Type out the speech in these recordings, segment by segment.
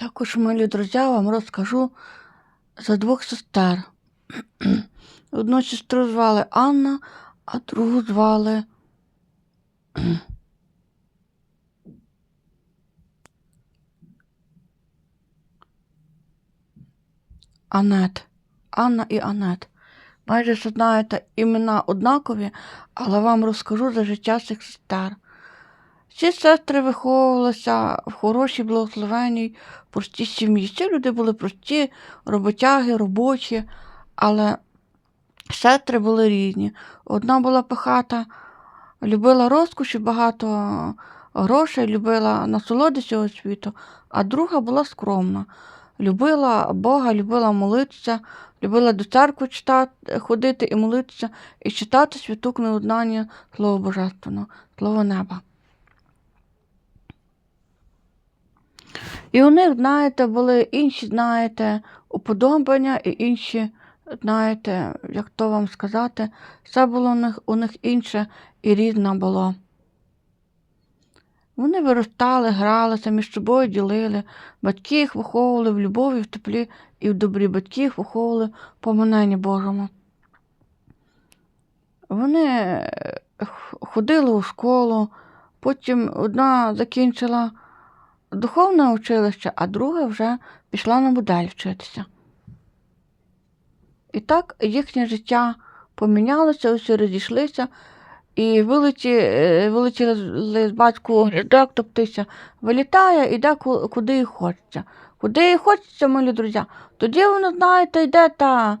Також, милі друзі, вам розкажу за двох сестер. Одну сестру звали Анна, а другу звали. Анет. Анна і Анет. Майже знаєте імена однакові, але вам розкажу за життя цих сестер. Ці сестри виховувалися в хорошій, благословенній, простій сім'ї. Ці люди були прості, роботяги, робочі, але сестри були різні. Одна була пихата, любила розкоші, багато грошей, любила насолоди цього світу, а друга була скромна. Любила Бога, любила молитися, любила до церкви читати, ходити і молитися, і читати святу книгоднання Слово Божественного, Слово неба. І у них, знаєте, були інші, знаєте, уподобання і інші, знаєте, як то вам сказати, все було у них, у них інше і різне було. Вони виростали, гралися, між собою ділили, батьки їх виховували в любові, в теплі і в добрі, батьки їх виховували в поминанні Божому. Вони е, ходили у школу, потім одна закінчила духовне училище, а друга вже пішла на модель вчитися. І так їхнє життя помінялося, усі розійшлися, і вилеті, е, вилетіли з батьку грядок, топтися, вилітає, іде куди їй хочеться. Куди їй хочеться, милі друзі, тоді воно, знаєте, йде та,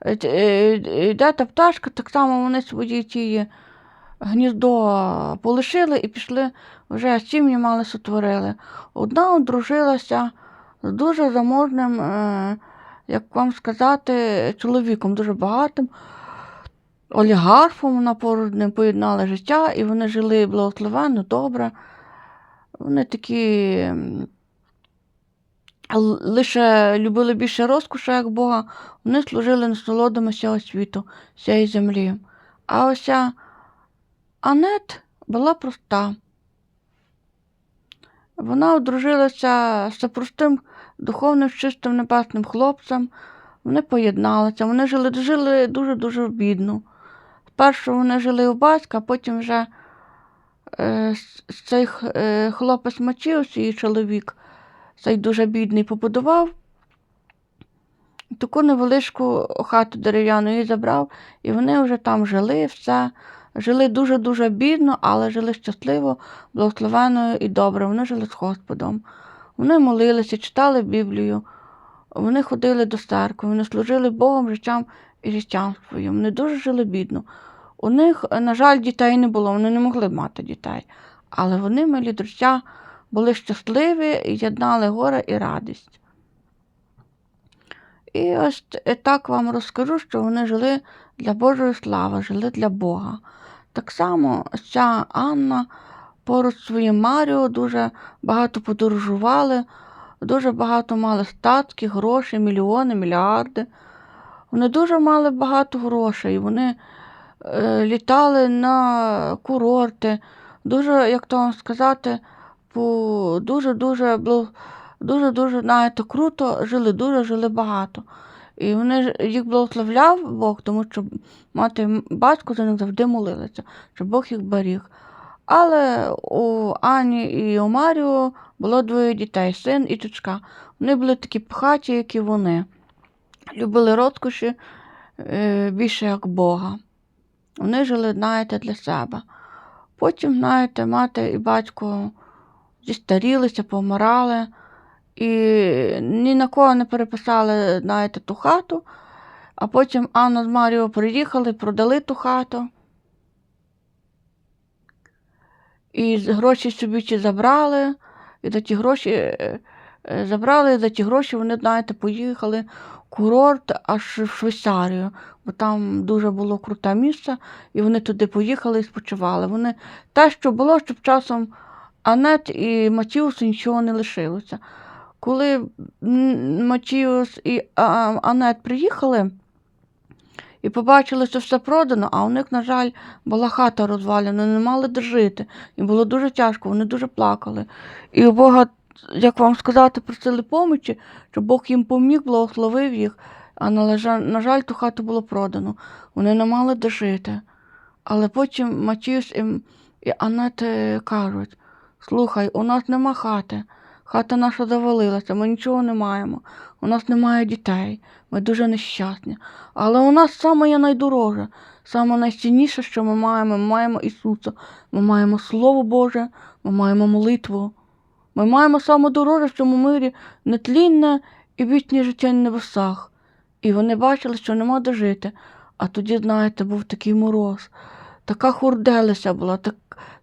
е, е, йде та пташка, так само вони свої ті гніздо полишили і пішли вже сім'ї мали сотворили. Одна одружилася з дуже заможним, е, як вам сказати, чоловіком, дуже багатим. Олігархом вона поруч ним поєднали життя, і вони жили благословенно, добре. Вони такі лише любили більше розкошу, як Бога, вони служили насолодами всього світу, всієї землі. А ося Анет була проста. Вона одружилася з простим духовним, чистим небесним хлопцем. Вони поєдналися, вони жили, жили дуже-дуже бідно. Спершу вони жили у батька, а потім вже е, цей е, хлопець мочився, і чоловік, цей дуже бідний, побудував таку невеличку хату дерев'яну її забрав, і вони вже там жили, все. Жили дуже-дуже бідно, але жили щасливо, благословенно і добре. Вони жили з Господом. Вони молилися, читали Біблію, вони ходили до церкви, вони служили Богом життям і життям своїм. Вони дуже жили бідно. У них, е, на жаль, дітей не було, вони не могли мати дітей. Але вони, милі друзі, були щасливі і єднали горе і радість. І ось так вам розкажу, що вони жили для Божої слави, жили для Бога. Так само ця Анна поруч зі своїм Маріо дуже багато подорожували, дуже багато мали статки, гроші, мільйони, мільярди. Вони дуже мали багато грошей. Вони е, літали на курорти, дуже, як то вам сказати, дуже-дуже дуже-дуже, знаєте, круто жили, дуже жили багато. І вони їх благословляв Бог, тому що мати й батько за них завжди молилися, щоб Бог їх беріг. Але у Ані і у Маріо було двоє дітей, син і дочка. Вони були такі пихаті, як і вони. Любили розкоші е, більше як Бога. Вони жили, знаєте, для себе. Потім, знаєте, мати і батько зістарілися, помирали, і ні на кого не переписали, знаєте, ту хату. А потім Анна з Маріо приїхали, продали ту хату. І гроші собі ці забрали, і за ті гроші е, е, забрали, і за ті гроші вони, знаєте, поїхали курорт аж в Швейцарію, бо там дуже було круте місце, і вони туди поїхали і спочивали. Вони те, що було, щоб часом Анет і Матіус нічого не лишилося. Коли Матіус і Анет приїхали, і побачили, що все продано, а у них, на жаль, була хата розвалена, не мали де жити. І було дуже тяжко, вони дуже плакали. І у Бога як вам сказати, просили помочі, щоб Бог їм поміг, благословив їх, а на жаль, ту хату було продано. Вони не мали де жити. Але потім Матіюс і, і Анет кажуть: слухай, у нас нема хати. Хата наша завалилася, ми нічого не маємо. У нас немає дітей, ми дуже нещасні. Але у нас саме найдороже, саме найцінніше, що ми маємо, ми маємо Ісуса, ми маємо Слово Боже, ми маємо молитву. Ми маємо саме дороже в цьому мирі нетлінне і вічне життя на небесах. І вони бачили, що нема де жити. А тоді, знаєте, був такий мороз, така хурделися була, так,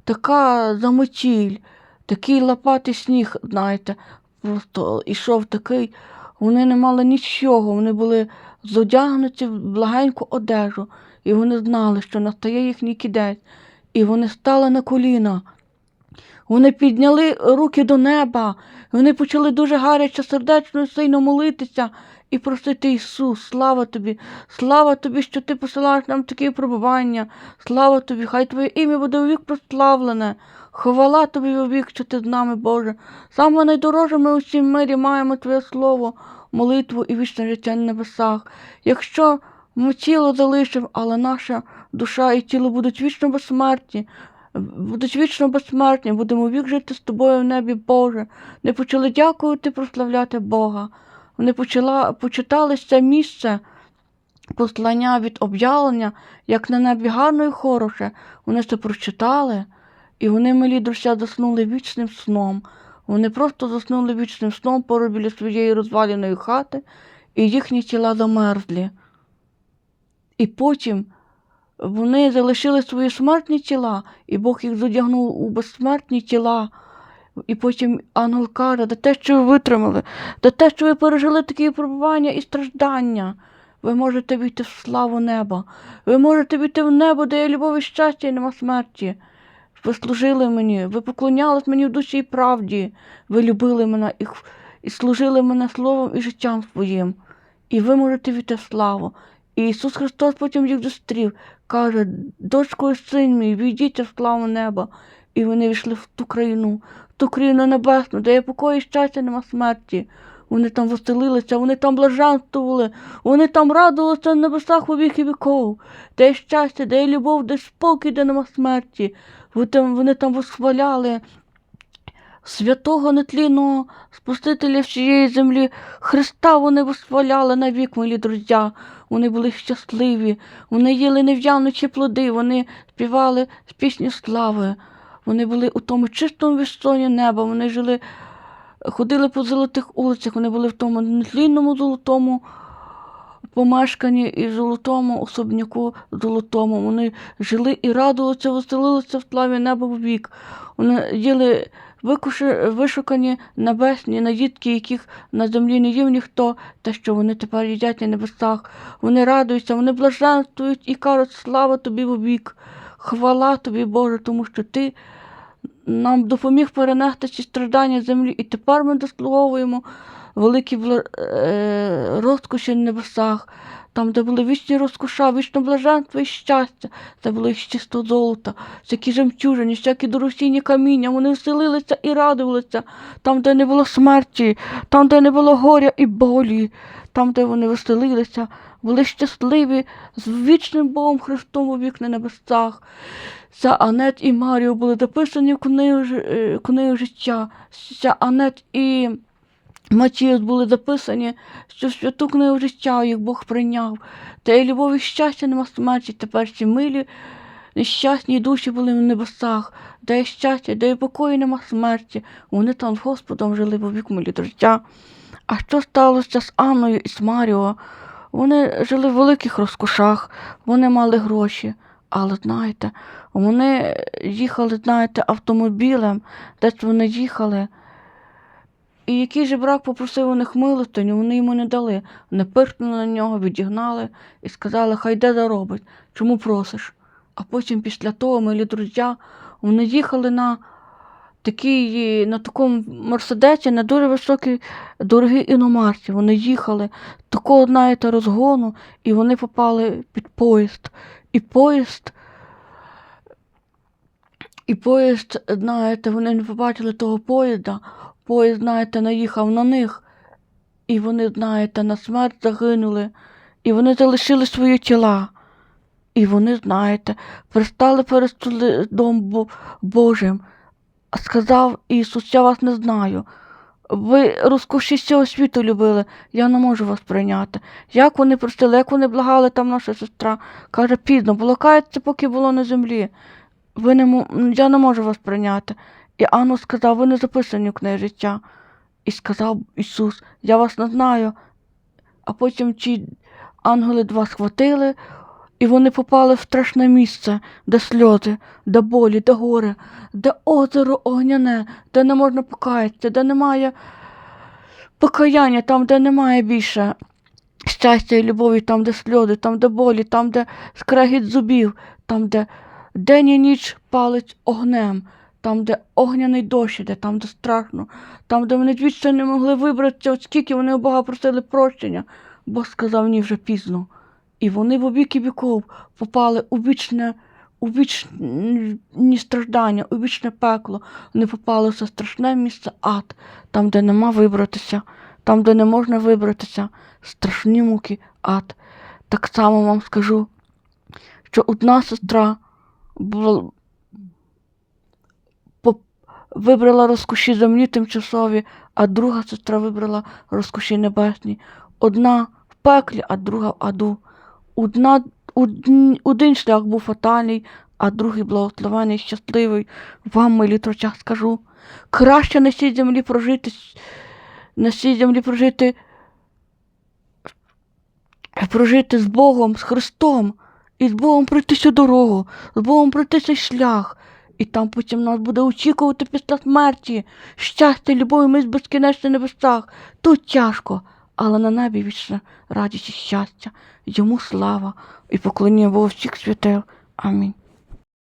така заметіль, такий лопатий сніг, знаєте, просто ішов такий. Вони не мали нічого, вони були зодягнуті в благеньку одежу, і вони знали, що настає їхній кінець. І вони стали на коліна. Вони підняли руки до неба, вони почали дуже гаряче, сердечно сильно молитися і просити Ісус, слава тобі, слава тобі, що ти посилаєш нам такі пробування. Слава тобі, хай твоє ім'я буде вовік прославлене. Хвала тобі вовік, ти з нами, Боже. Саме найдороже ми у всім мирі маємо Твоє Слово, молитву і вічне життя на небесах. Якщо ми тіло залишимо, але наша душа і тіло будуть вічно безсмертні, будуть вічно безсмертні, будемо вік жити з тобою в небі, Боже. Не почали дякувати, прославляти Бога. Вони почитали це місце послання від об'явлення, як на небі гарно і хороше. Вони це прочитали, і вони, милі друзі, заснули вічним сном. Вони просто заснули вічним сном поруч біля своєї розваленої хати, і їхні тіла замерзлі. І потім вони залишили свої смертні тіла, і Бог їх задягнув у безсмертні тіла. І потім ангел каже, за те, що ви витримали, за те, що ви пережили такі випробування і страждання. Ви можете війти в славу неба. Ви можете війти в небо, де є любов і щастя і нема смерті. Ви служили мені, ви поклонялись мені в душі і правді. Ви любили мене і, і служили мене словом і життям своїм. І ви можете війти в славу. І Ісус Христос потім їх зустрів, каже, дочко і син мій, війдіть в славу неба. І вони війшли в ту країну, в ту країну небесну, де є покої і щастя, нема смерті. Вони там веселилися, вони там блаженствували, вони там радувалися на небесах у віки віков, де є щастя, де є любов, де спокій, де нема смерті. Вони там, восхваляли святого нетлінного Спасителя всієї землі. Христа вони восхваляли навік, милі друзі. Вони були щасливі, вони їли нев'янучі плоди, вони співали пісні слави. Вони були у тому чистому відстоні неба, вони жили, ходили по золотих улицях, вони були в тому нетлінному золотому помешканні і золотому особняку золотому. Вони жили і радувалися, веселилися в славі неба в вік. Вони їли викуши, вишукані небесні наїдки, яких на землі не їв ніхто, те, що вони тепер їдять на небесах. Вони радуються, вони блаженствують і кажуть, слава тобі вовік, хвала тобі, Боже, тому що ти нам допоміг перенести ці страждання землі, і тепер ми дослуговуємо великі бла... е... розкоші на небесах, там, де були вічні розкоша, вічне блаженство і щастя, це було їх чисто золото, всякі жемчужини, всякі дорогоцінні каміння, вони веселилися і радувалися, там, де не було смерті, там, де не було горя і болі, там, де вони веселилися, були щасливі з вічним Богом Христом у вік на небесах. Ця Анет і Маріо були записані в книгу, е, книгу життя. Ця Анет і Матіос були записані, що в святу книгу життя їх Бог прийняв. Та й любов і щастя нема смерті, тепер ці милі, нещасні душі були в небесах, де є щастя, де є покою нема смерті. Вони там з Господом жили по вік милі життя. А що сталося з Анною і з Маріо? Вони жили в великих розкошах, вони мали гроші. Але знаєте, вони їхали, знаєте, автомобілем, десь вони їхали. І який же брак попросив у них милостиню, вони йому не дали. Вони пиркнули на нього, відігнали і сказали, хай де заробить, чому просиш? А потім після того, милі друзі, вони їхали на такій, на такому мерседесі, на дуже високій дорогій іномарці. Вони їхали такого, знаєте, розгону, і вони попали під поїзд. І поїзд, і поїзд, знаєте, вони не побачили того поїзда. Поїзд, знаєте, наїхав на них, і вони, знаєте, на смерть загинули, і вони залишили свої тіла. І вони, знаєте, пристали перед судом Божим. Сказав Ісус, я вас не знаю. Ви розкоші цього світу любили, я не можу вас прийняти. Як вони просили, як вони благали там наша сестра. Каже, пізно, було каяться, поки було на землі. Ви не, я не можу вас прийняти. І Анну сказав, ви не записані в книгі життя. І сказав Ісус, я вас не знаю. А потім ті ангели два схватили, і вони попали в страшне місце, де сльози, де болі, де горе, де озеро огняне, де не можна покаятися, де немає покаяння, там, де немає більше щастя і любові, там, де сльози, там, де болі, там, де скрегіт зубів, там, де день і ніч палить огнем, там, де огняний дощ іде, там, де страшно, там, де вони звідси не могли вибратися, оскільки вони у Бога просили прощення, Бог сказав, ні, вже пізно. І вони в обіки віков попали у вічне, у вічні страждання, у вічне пекло. Вони попали в це страшне місце ад, там, де нема вибратися, там, де не можна вибратися, страшні муки ад. Так само вам скажу, що одна сестра була, вибрала розкоші землі тимчасові, а друга сестра вибрала розкоші небесні. Одна в пеклі, а друга в аду. Одна, один, шлях був фатальний, а другий благословений, щасливий. Вам, милі трочах, скажу. Краще на цій землі прожити, на цій землі прожити, прожити з Богом, з Христом, і з Богом пройти цю дорогу, з Богом пройти цей шлях. І там потім нас буде очікувати після смерті. Щастя, любов, ми з безкінечних небесах. Тут тяжко, але на небі вічна радість і щастя. Йому слава і поклоніння Богу всіх святих. Амінь.